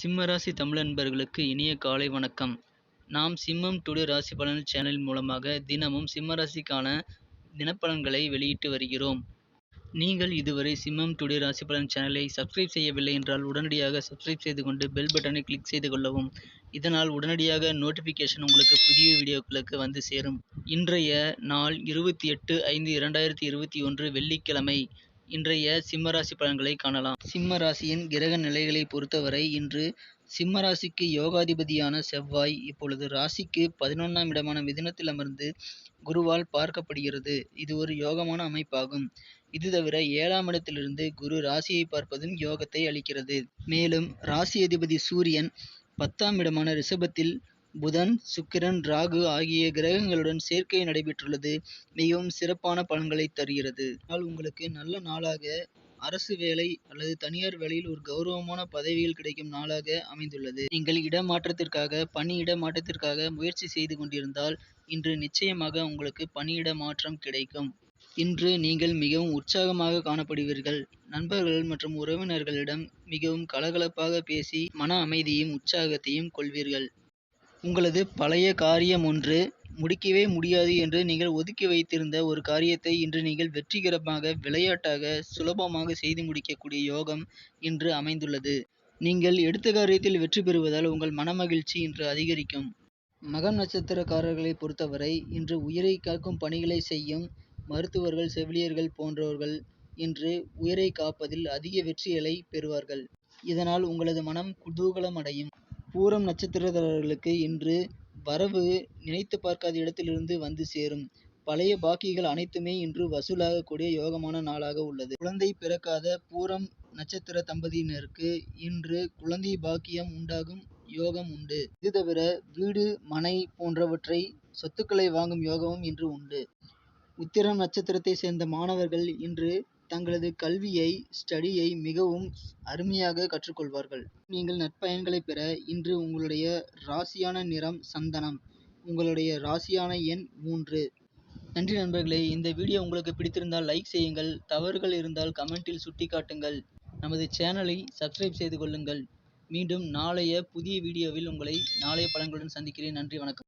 சிம்ம ராசி தமிழ் நண்பர்களுக்கு இனிய காலை வணக்கம். நாம் சிம்மம் டுடே ராசி பலன் சேனல் மூலமாக தினமும் சிம்ம ராசிக்கான தினப்பலன்களை வெளியிட்டு வருகிறோம். நீங்கள் இதுவரை சிம்மம் டுடே ராசி பலன் சேனலை சப்ஸ்கிரைப் செய்யவில்லை என்றால் உடனடியாக சப்ஸ்கிரைப் செய்து கொண்டு பெல் பட்டனை கிளிக் செய்து கொள்ளவும். இதனால் உடனடியாக நோட்டிஃபிகேஷன் உங்களுக்கு புதிய வீடியோக்களுக்கு வந்து சேரும். இன்றைய நாள் இருபத்தி எட்டு ஐந்து இரண்டாயிரத்தி இருபத்தி ஒன்று வெள்ளிக்கிழமை. இன்றைய சிம்ம ராசி பலன்களை காணலாம். சிம்ம ராசியின் கிரக நிலைகளை பொறுத்தவரை இன்று சிம்ம ராசிக்கு யோகாதிபதியான செவ்வாய் இப்பொழுது ராசிக்கு பதினொன்றாம் இடமான மிதுனத்தில் அமர்ந்து குருவால் பார்க்கப்படுகிறது. இது ஒரு யோகமான அமைப்பாகும். இது தவிர ஏழாம் இடத்திலிருந்து குரு ராசியை பார்ப்பதும் யோகத்தை அளிக்கிறது. மேலும் ராசி அதிபதி சூரியன் பத்தாம் இடமான ரிஷபத்தில் புதன் சுக்கிரன் ராகு ஆகிய கிரகங்களுடன் சேர்க்கை நடைபெற்றுள்ளது. மிகவும் சிறப்பான பலன்களை தருகிறது. ஆனால் உங்களுக்கு நல்ல நாளாக அரசு வேலை அல்லது தனியார் வேலையில் ஒரு கௌரவமான பதவிகள் கிடைக்கும் நாளாக அமைந்துள்ளது. நீங்கள் இடமாற்றத்திற்காக பணியிட மாற்றத்திற்காக முயற்சி செய்து கொண்டிருந்தால் இன்று நிச்சயமாக உங்களுக்கு பணியிட மாற்றம் கிடைக்கும். இன்று நீங்கள் மிகவும் உற்சாகமாக காணப்படுவீர்கள். நண்பர்கள் மற்றும் உறவினர்களிடம் மிகவும் கலகலப்பாக பேசி மன அமைதியும் உற்சாகத்தையும் கொள்வீர்கள். உங்களது பழைய காரியம் ஒன்று முடிக்கவே முடியாது என்று நீங்கள் ஒதுக்கி வைத்திருந்த ஒரு காரியத்தை இன்று நீங்கள் வெற்றிகரமாக விளையாட்டாக சுலபமாக செய்து முடிக்கக்கூடிய யோகம் இன்று அமைந்துள்ளது. நீங்கள் எடுத்த காரியத்தில் வெற்றி பெறுவதால் உங்கள் மனமகிழ்ச்சி இன்று அதிகரிக்கும். மகம் நட்சத்திரக்காரர்களை பொறுத்தவரை இன்று உயிரை காக்கும் பணிகளை செய்யும் மருத்துவர்கள் செவிலியர்கள் போன்றவர்கள் இன்று உயிரை காப்பதில் அதிக வெற்றிகளை பெறுவார்கள். இதனால் உங்களது மனம் குதூகலம் அடையும் பூரம் நட்சத்திரதாரர்களுக்கு இன்று வரவு நினைத்து பார்க்காத இடத்திலிருந்து வந்து சேரும். பழைய பாக்கிகள் அனைத்துமே இன்று வசூலாகக்கூடிய யோகமான நாளாக உள்ளது. குழந்தை பிறக்காத பூரம் நட்சத்திர தம்பதியினருக்கு இன்று குழந்தை பாக்கியம் உண்டாகும் யோகம் உண்டு. இது தவிர வீடு மனை போன்றவற்றை சொத்துக்களை வாங்கும் யோகமும் இன்று உண்டு. உத்திரம் நட்சத்திரத்தை சேர்ந்த மாணவர்கள் இன்று தங்களது கல்வியை ஸ்டடியை மிகவும் அருமையாக கற்றுக்கொள்வார்கள். நீங்கள் நற்பயன்களை பெற இன்று உங்களுடைய ராசியான நிறம் சந்தனம் உங்களுடைய ராசியான எண் மூன்று. நன்றி நண்பர்களே இந்த வீடியோ உங்களுக்கு பிடித்திருந்தால் லைக் செய்யுங்கள். தவறுகள் இருந்தால் கமெண்டில் சுட்டிக்காட்டுங்கள். நமது சேனலை சப்ஸ்கிரைப் செய்து கொள்ளுங்கள். மீண்டும் நாளைய புதிய வீடியோவில் உங்களை நாளைய பலன்களுடன் சந்திக்கிறேன். நன்றி வணக்கம்.